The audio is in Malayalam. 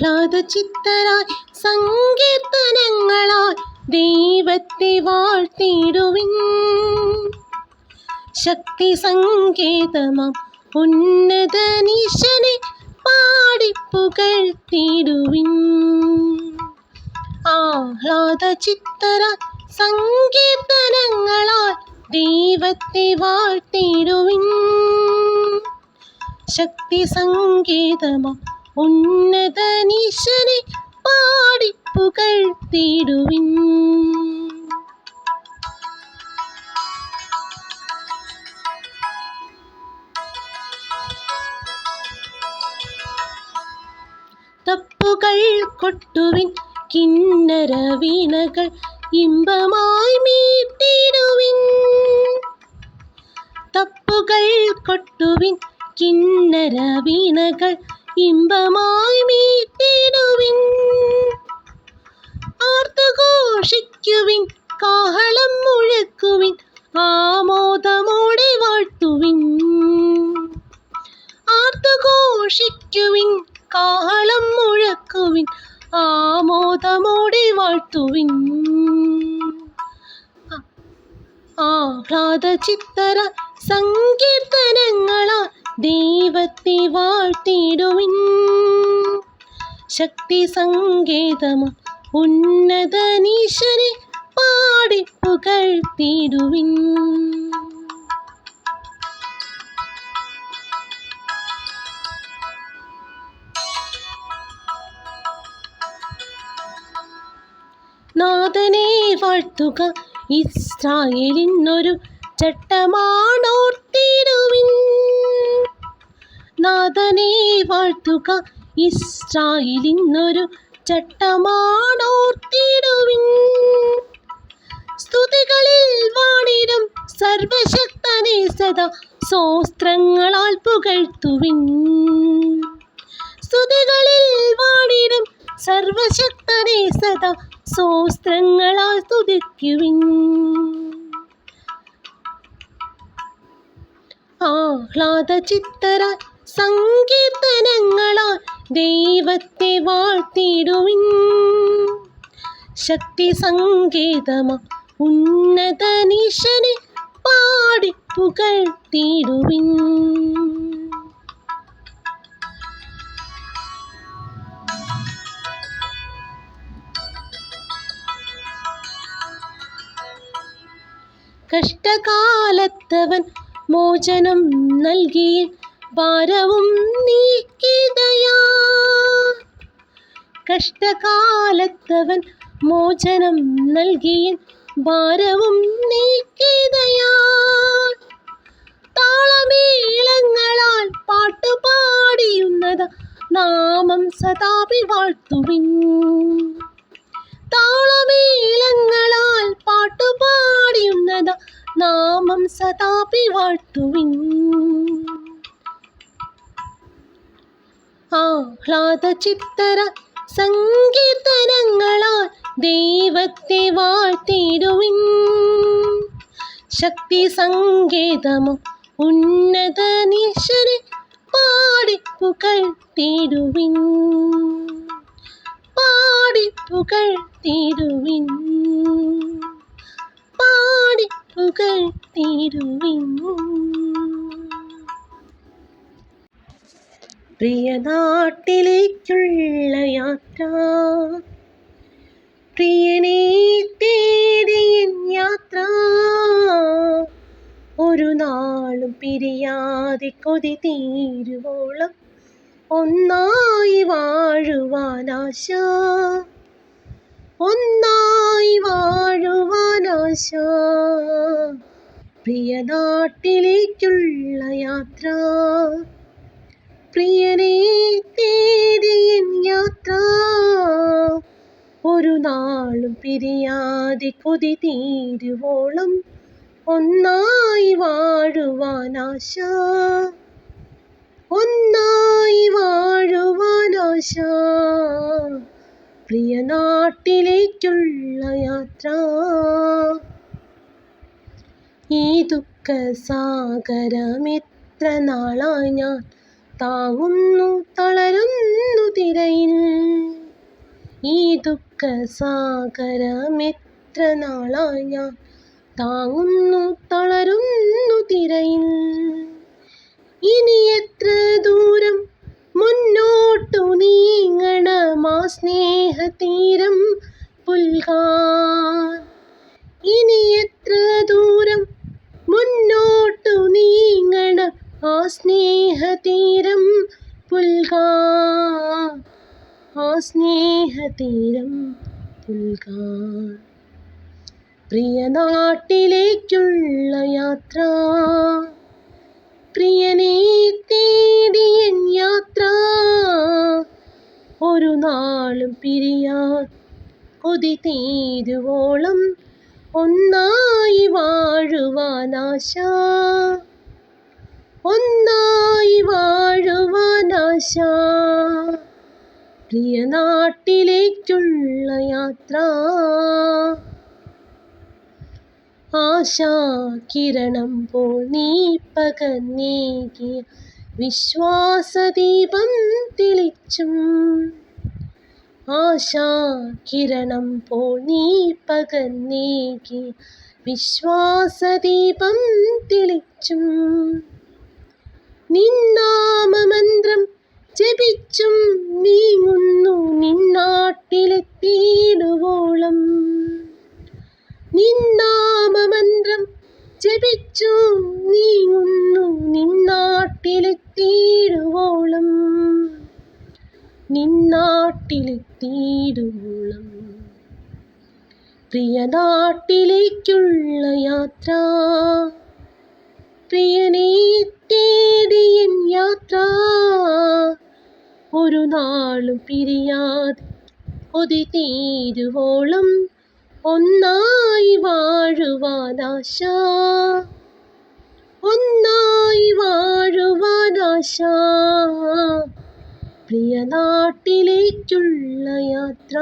ആഹ്ലാദ ചിത്തരായി സങ്കീർത്തനങ്ങളാൽ ദൈവത്തെ വാഴ്ത്തിടുവിൻ ശക്തി സങ്കേതമാം ഉന്നത ഉന്നതനീശനെ പാടിപ്പുകഴ്ത്തിടുവിൻ ആഹ്ലാദ ചിത്തര സങ്കീർത്തനങ്ങളാൽ ദൈവത്തെ വാഴ്ത്തിടുവിൻ ശക്തി സങ്കേതമാം ഉന്നതനീശനെ പാടിപ്പുകഴ്ത്തിടുവിൻ തപ്പുകൾ കൊട്ടുവിൻ കിന്നര വീണകൾ ഇമ്പമായി മീട്ടിടുവിൻ. തപ്പുകൾ കൊട്ടുവിൻ കിന്നര വീണകൾ ഇമ്പമായി മീറ്റിടുവിൻ. ആർത്തുഘോഷിക്കുവിൻ കാഹളം മുഴക്കുവിൻ ആമോദമോടെ വാഴ്ത്തുവിൻ. ആർത്തുഘോഷിക്കുവിൻ കാഹളം മുഴക്കുവിൻ ആമോദമോടെ വാഴ്ത്തുവിൻ. ആഹ്ലാദ ചിത്തര സങ്കീർത്തനങ്ങളാ ദൈവത്തെ വാഴ്ത്തിടുവിൻ ശക്തി സങ്കേതമ പാടി പാടിപ്പുകഴ്ത്തിടുവിൻ നാഥനെ വാഴ്ത്തുക ഇസ്രായേലിനൊരു ചട്ടമാണോർത്തിടുവിൻ നാഥനെ വാഴ്ത്തുക. ഇസ്രായേലിന്നൊരു ചട്ടമാണോർത്തിടുവിൻ. സ്തുതികളിൽ വാണിരം സർവശക്തനെ സദാ സോസ്ത്രങ്ങളാൽ പുകഴ്ത്തുവിൻ. സ്തുതികളിൽ വാണിരം സർവശക്തനെ സദാ സോസ്ത്രങ്ങളാൽ സ്തുതിക്കുവിൻ. ആഹ്ലാദ ചിത്തര സങ്കീർത്തനങ്ങളാൽ ദൈവത്തെ വാഴ്ത്തിടുവിൻ. ശക്തി സങ്കേതമാ ഉന്നത നിശനെ പാടി പുകഴ്ത്തിടുവിൻ. കഷ്ടകാലത്തവൻ മോചനം നൽകി ഭാരവും നീക്കിതയാ കഷ്ടകാലത്തവൻ മോചനം നൽകിയൻ ഭാരവും നീക്കിതയാ താളമേളങ്ങളാൽ പാട്ടുപാടിയുന്നത് നാമം സദാപി വാഴ്ത്തുവിൻ. താളമേളങ്ങളാൽ പാട്ടുപാടിയുന്നത് നാമം സദാപി വാഴ്ത്തുവിൻ. ആഹ്ലാദ ചിത്തര സങ്കീർത്തനങ്ങളാൽ ദൈവത്തെ വാഴ്ത്തിടുവിൻ ശക്തി സങ്കേതമോ ഉന്നതനീശ്വരെ പാടിപ്പുകഴ്ത്തിടുവിൻ പാടിപ്പുകൾ പാടിപ്പുകഴ്ത്തിടുവിൻ പ്രിയ നാട്ടിലേക്കുള്ള യാത്ര. പ്രിയനെ തേടിയൻ യാത്ര. ഒരു നാളും പിരിയാതെ കൊതി തീരുവോളം ഒന്നായി വാഴുവാനാശ ഒന്നായി വാഴുവാനാശ പ്രിയ നാട്ടിലേക്കുള്ള യാത്ര. പ്രിയനെ തേടിയൻ യാത്ര. ഒരു നാളും പിരിയാതെ കൊതി തീരുവോളം ഒന്നായി വാഴുവാനാശ ഒന്നായി വാഴുവാനാശ പ്രിയ നാട്ടിലേക്കുള്ള യാത്ര. ഈ ദുഃഖ സാഗരമെത്ര നാളായി ഞാൻ താങ്ങുന്നു തളരുന്നു തിരയിൽ. ഈ ദുഃഖസാഗരമെത്ര നാളായി ഞാൻ താങ്ങുന്നു തളരുന്നു തിരയിൽ. ഇനി എത്ര ദൂരം മുന്നോട്ടു നീങ്ങണം ആ സ്നേഹതീരം സ്നേഹതീരം പുൽകാ. ആ പുൽകാൻ പ്രിയ നാട്ടിലേക്കുള്ള യാത്ര. പ്രിയനെ തേടിയൻ യാത്ര. ഒരു നാളും പിരിയാൻ കൊതി തീരുവോളം ഒന്നായി വാഴുവാനാശ. ഒന്നായി വാഴുവാനാശ പ്രിയ നാട്ടിലേക്കുള്ള യാത്ര. ആശാ കിരണം പോൽ നീ പകന്നേകിയ വിശ്വാസദീപം തെളിച്ചും. ആശാകിരണം പോൽ നീ പകന്നേകിയ വിശ്വാസദീപം തെളിച്ചും. നിന്നാമമന്ത്രം ജപിച്ചും നീങ്ങുന്നു നിന്നാട്ടിലെത്തിയിടുവോളം. നിന്നാമമന്ത്രം ജപിച്ചു നീങ്ങുന്നു നിന്നാട്ടിലെത്തിയിടുവോളം. നിന്നാട്ടിലെത്തിയിടുവോളം. പ്രിയ നാട്ടിലേക്കുള്ള യാത്ര. പ്രിയനെ തേടിയൻ യാത്ര. ഒരു നാളും പിരിയാതെ കൊതി തീരുവോളം ഒന്നായി വാഴുവാനാശ. ഒന്നായി വാഴുവാനാശ. പ്രിയ നാട്ടിലേക്കുള്ള യാത്ര.